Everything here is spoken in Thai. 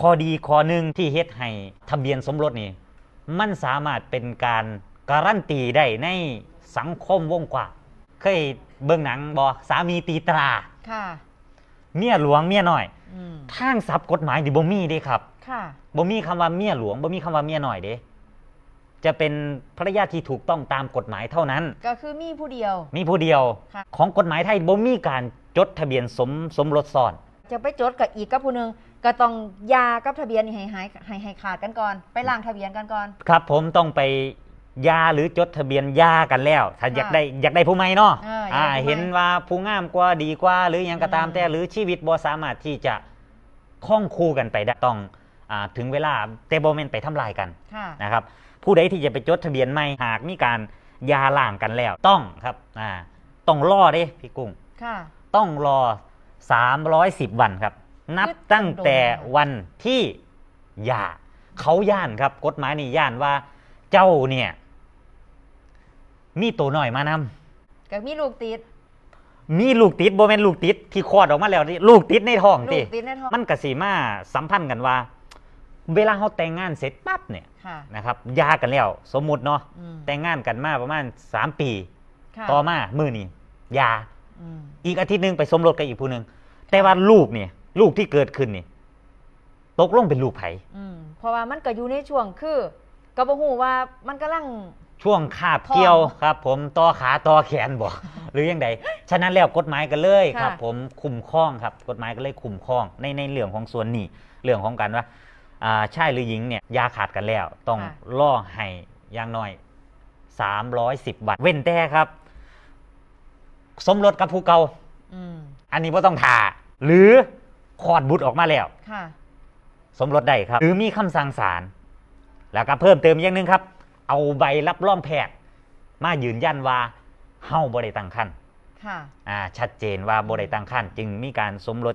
ข้อดีข้อหนึ่งที่เฮ็ดให้ทะเบียนสมรสนี่มันสามารถเป็นการการันตีได้ในสังคมวงกว้างเคยเบิ่งหนังบอสามีตีตราค่ะเมียหลวงเมียน้อยอืมทางศัพท์กฎหมายดิบ่มีเด้ครับ ค่ะบ่มีคำว่าเมียหลวงบ่มีคำว่าเมียน้อยเด้จะเป็นภรรยาที่ถูกต้องตามกฎหมายเท่านั้น ก็คือมีผู้เดียว มีผู้เดียวค่ะของกฎหมายไทยบ่มีการจดทะเบียนสมสมรสซ้อน จะไปจดกับอีกกับผู้หนึงก็ต้องยากับทะเบียนนี่ให้หายให้ให้ขาดกันก่อน ไปล้างทะเบียนกันก่อน ครับผมต้องไปยาหรือจดทะเบียนยากันแล้ว ถ้าค่ะอยากได้อยากได้ผู้ใหม่เนาะเอออยากได้ผู้ใหม่เห็นว่าผู้งามกว่าดีกว่า หรือหยังก็ตามอืม แต่หรือชีวิตบ่สามารถที่จะคล้องคู่กันไปได้ต้องอาถึงเวลาแต่บ่แม่นไปทำลายกัน ค่ะ นะครับผู้ใดที่จะไปจดทะเบียนใหม่หากมีการยาล่างกันแล้วต้องครับอ่าต้องรอเด้พี่กุ้งค่ะ ต้องรอ 310 วันครับ นับตั้งแต่วันที่หย่าเขาย่านครับ กฎหมายนี่ย่านว่า เจ้าเนี่ย มีตัวหน่อยมานำก็มีลูกติด มีลูกติดโบแมนลูกติดที่คลอดออกมาแล้วนี่ลูกติดในท้องลูติกติดในท้องมันกสีมาสัมพันธ์กันว่า เวลาเขาแต่งงานเสร็จปั๊บเนี่ยค่ะนะครับหยากันแล้ว สมมุติเนาะอืมแต่งงานกันมาประมาณ3ปีค่ะต่อมามือนี่หยา อืมอีกอาทิตย์หนึงไปสมรสกับอีกผู้หนึ่งแต่ว่าลูกเนี่ยลูกที่เกิดขึ้นนี่ตกลงเป็นลูกไผอืมเพราะว่ามันก็อยู่ในช่วงคือ ก็บ่ฮู้ว่ามันกำลังช่วงคาบเกี่ยวท้องครับ ผมต่อขาต่อแขนบอกหรือยังไงฉะนั้นแล้วกฎหมายกันเลยค่ะครับ ผมคุ้มครองครับ กฎหมายก็เลยคุ้มครอง ในในเรื่องของส่วนนี้เรื่องของการว่าอ่าชายหรือหญิงเนี่ยยาขาดกันแล้ว ต้องล่อให้อย่างน้อย 310 วันเว้นแต่ครับ สมรสกับผู้เก่าอืมอันนี้ว่าต้องทาหรือคลอดบุตรออกมาแล้ว ค่ะ สมรสได้ครับ หรือมีคำสั่งศาลแล้วก็เพิ่มเติมอย่างหนึงครับ เอาใบรับรองแพทย์มายืนยันว่าเฮาบ่ได้ตั้งครรภ์ค่ะ อ่าชัดเจนว่าบ่ได้ตั้งครรภ์จึงมีการสมรส